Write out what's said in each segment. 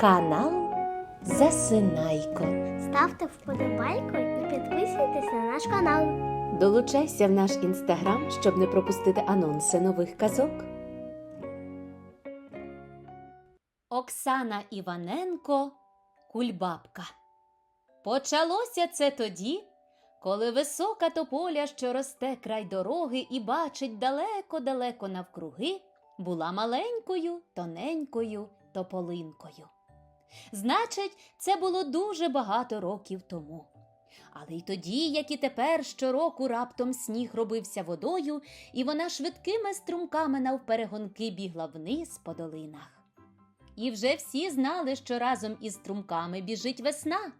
Канал Засинайко. Ставте вподобайку і підписуйтесь на наш канал. Долучайся в наш інстаграм, щоб не пропустити анонси нових казок. Оксана Іваненко Кульбабка. Почалося це тоді, коли висока тополя, що росте край дороги і бачить далеко-далеко навкруги, була маленькою, тоненькою тополинкою. Значить, це було дуже багато років тому. Але й тоді, як і тепер, щороку раптом сніг робився водою, і вона швидкими струмками навперегонки бігла вниз по долинах. І вже всі знали, що разом із струмками біжить весна.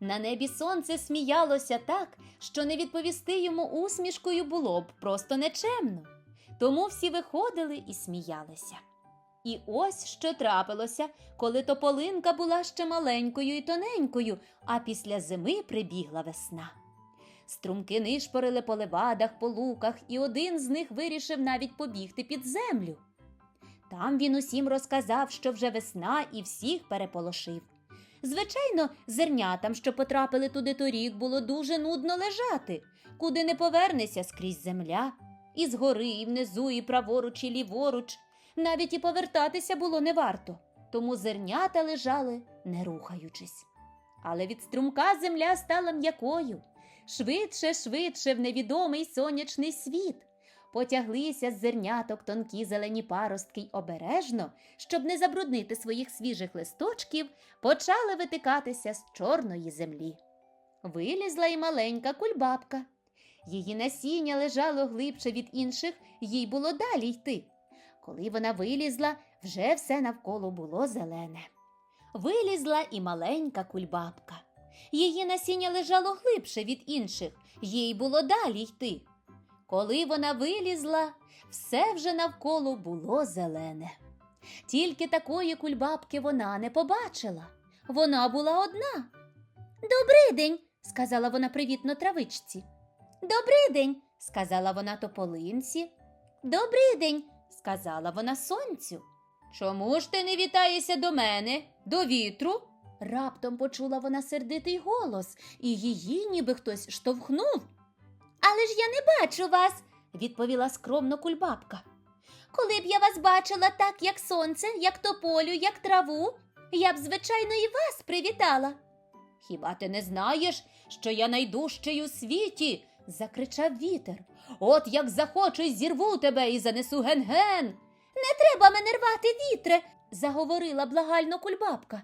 На небі сонце сміялося так, що не відповісти йому усмішкою було б просто нечемно. Тому всі виходили і сміялися. І ось що трапилося, коли тополинка була ще маленькою і тоненькою, а після зими прибігла весна. Струмки нишпорили по левадах, по луках, і один з них вирішив навіть побігти під землю. Там він усім розказав, що вже весна, і всіх переполошив. Звичайно, зернятам, що потрапили туди торік, було дуже нудно лежати, куди не повернешся скрізь земля, і згори, і внизу, і праворуч, і ліворуч. Навіть і повертатися було не варто, тому зернята лежали, не рухаючись. Але від струмка земля стала м'якою. Швидше, швидше в невідомий сонячний світ. Потяглися з зерняток тонкі зелені паростки й обережно, щоб не забруднити своїх свіжих листочків, почали витикатися з чорної землі. Вилізла й маленька кульбабка. Її насіння лежало глибше від інших, їй було далі йти. Коли вона вилізла, вже все навколо було зелене. Вилізла і маленька кульбабка. Її насіння лежало глибше від інших, їй було далі йти. Коли вона вилізла, все вже навколо було зелене. Тільки такої кульбабки вона не побачила. Вона була одна. Добрий день, сказала вона привітно травичці. Добрий день, сказала вона тополинці. Добрий день, сказала вона сонцю. Чому ж ти не вітаєшся до мене, до вітру? Раптом почула вона сердитий голос, і її ніби хтось штовхнув. Але ж я не бачу вас, відповіла скромно кульбабка. Коли б я вас бачила так, як сонце, як тополю, як траву, я б, звичайно, і вас привітала. Хіба ти не знаєш, що я найдужчий у світі? закричав вітер. От як захочу, зірву тебе і занесу ген-ген. Не треба мене рвати, вітре, заговорила благально кульбабка.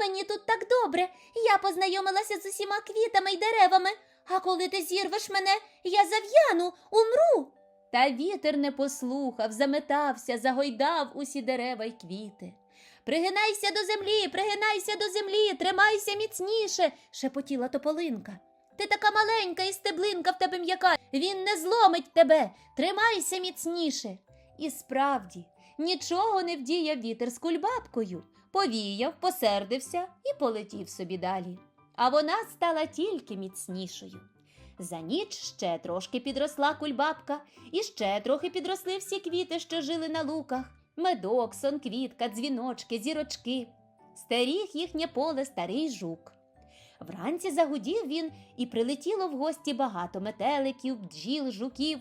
Мені тут так добре. Я познайомилася з усіма квітами й деревами, а коли ти зірвеш мене, я зав'яну, умру. Та вітер не послухав, заметався, загойдав усі дерева й квіти. Пригинайся до землі, пригинайся до землі, тримайся міцніше, шепотіла тополинка. Ти така маленька і стеблинка в тебе м'яка. Він не зломить тебе. Тримайся міцніше. І справді, нічого не вдіяв вітер з кульбабкою. Повіяв, посердився і полетів собі далі. А вона стала тільки міцнішою. За ніч ще трошки підросла кульбабка, і ще трохи підросли всі квіти, що жили на луках медок, сон, квітка, дзвіночки, зірочки. Стеріг їхнє поле старий жук. Вранці загудів він і прилетіло в гості багато метеликів, бджіл, жуків.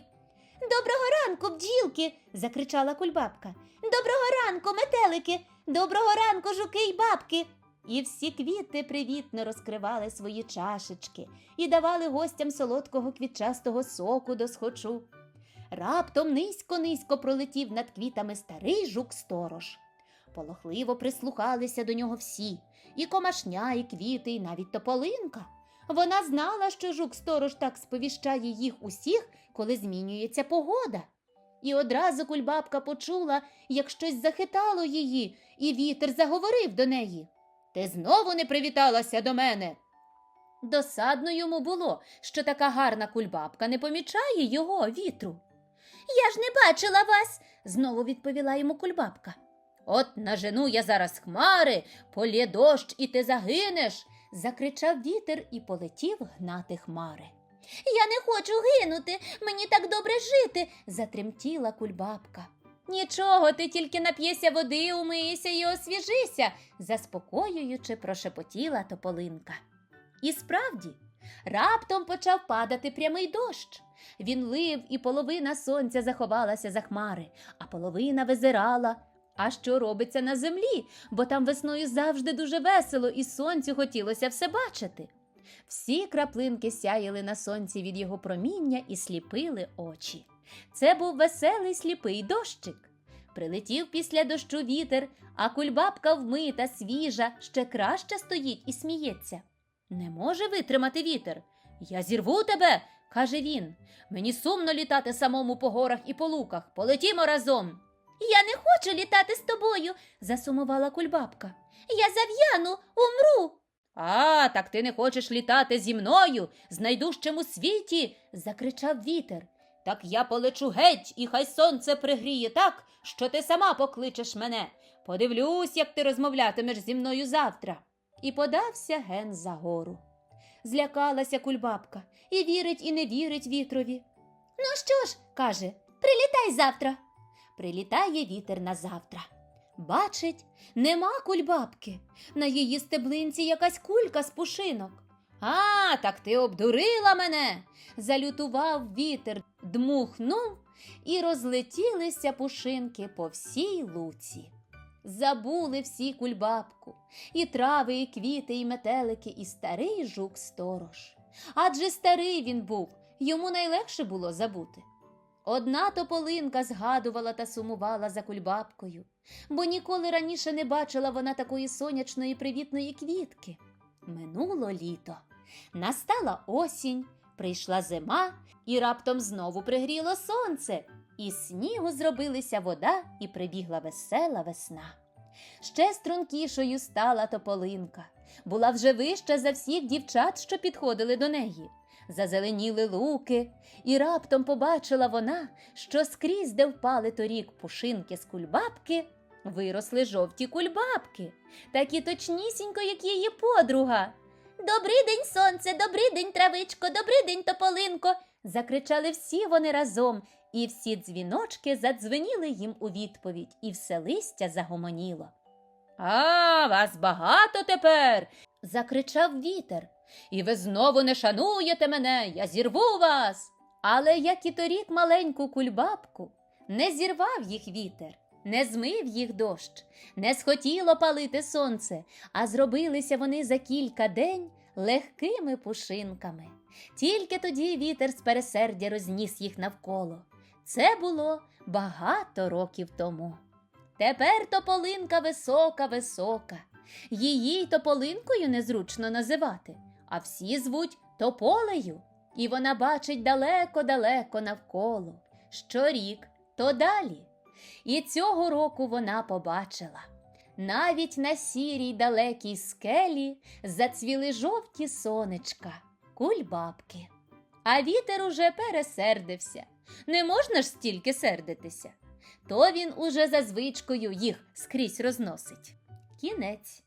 Доброго ранку, бджілки. закричала кульбабка. Доброго ранку, метелики, доброго ранку, жуки й бабки. І всі квіти привітно розкривали свої чашечки і давали гостям солодкого квітчастого соку до схочу. Раптом низько-низько пролетів над квітами старий жук-сторож. Полохливо прислухалися до нього всі і комашня, і квіти, і навіть тополинка. Вона знала, що жук-сторож так сповіщає їх усіх, коли змінюється погода. І одразу кульбабка почула, як щось захитало її, і вітер заговорив до неї. Ти знову не привіталася до мене. Досадно йому було, що така гарна кульбабка не помічає його вітру. Я ж не бачила вас, знову відповіла йому кульбабка. От нажену я зараз хмари, полє дощ, і ти загинеш, закричав вітер і полетів гнати хмари. Я не хочу гинути, мені так добре жити, затремтіла кульбабка. Нічого, ти тільки нап'єся води, умийся і освіжися, заспокоюючи, прошепотіла тополинка. І справді, раптом почав падати прямий дощ. Він лив, і половина сонця заховалася за хмари, а половина визирала. А що робиться на землі, бо там весною завжди дуже весело, і сонцю хотілося все бачити. Всі краплинки сяяли на сонці від його проміння і сліпили очі. Це був веселий сліпий дощик. Прилетів після дощу вітер, а кульбабка вмита, свіжа, ще краще стоїть і сміється. Не може витримати вітер. Я зірву тебе, каже він. Мені сумно літати самому по горах і по луках. Полетімо разом. Я не хочу літати з тобою, засумувала кульбабка. Я зав'яну, умру. А, так ти не хочеш літати зі мною, з найдужчим світі, закричав вітер. Так я полечу геть, і хай сонце пригріє так, що ти сама покличеш мене. Подивлюсь, як ти розмовлятимеш зі мною завтра. І подався ген за гору. Злякалася кульбабка і вірить, і не вірить вітрові. Ну що ж, каже, прилітай завтра. Прилітає вітер на завтра. Бачить, нема кульбабки. На її стеблинці якась кулька з пушинок. А, так ти обдурила мене. Залютував вітер, дмухнув, і розлетілися пушинки по всій луці. Забули всі кульбабку, і трави, і квіти, і метелики, і старий жук сторож. Адже старий він був, йому найлегше було забути. Одна тополинка згадувала та сумувала за кульбабкою, бо ніколи раніше не бачила вона такої сонячної привітної квітки. Минуло літо, настала осінь, прийшла зима, і раптом знову пригріло сонце, і снігу зробилися вода, і прибігла весела весна. Ще стрункішою стала тополинка, була вже вища за всіх дівчат, що підходили до неї. Зазеленіли луки, і раптом побачила вона, що скрізь, де впали торік пушинки з кульбабки, виросли жовті кульбабки, такі точнісінько, як її подруга. Добрий день, сонце, добрий день, травичко, добрий день, тополинко. закричали всі вони разом, і всі дзвіночки задзвеніли їм у відповідь, і все листя загомоніло. А, вас багато тепер. Закричав вітер. І ви знову не шануєте мене, я зірву вас. Але як і торік маленьку кульбабку, не зірвав їх вітер, не змив їх дощ, не схотіло палити сонце, а зробилися вони за кілька день легкими пушинками. Тільки тоді вітер з пересердя розніс їх навколо. Це було багато років тому. Тепер тополинка висока, висока. Її й тополинкою незручно називати, а всі звуть тополею, і вона бачить далеко-далеко навколо. Щорік, то далі. І цього року вона побачила. Навіть на сірій далекій скелі зацвіли жовті сонечка, кульбабки. А вітер уже пересердився. Не можна ж стільки сердитися. То він уже за звичкою їх скрізь розносить. Кінець.